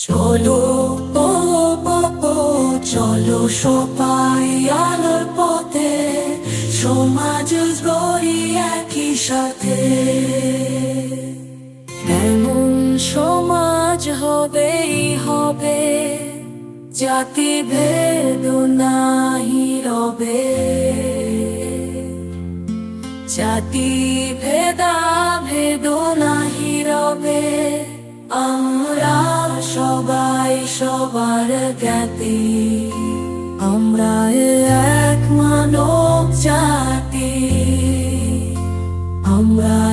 চলো চলো সবাই আলোর পথে, সমাজ গড়ি একই সাথে। এমন সমাজ হবেই, হবে। জাতি ভেদ নাহি রবে। জাতি ভেদা ভেদ সবার জ্ঞাতি। আমরা এক মানব জাতি। আমরা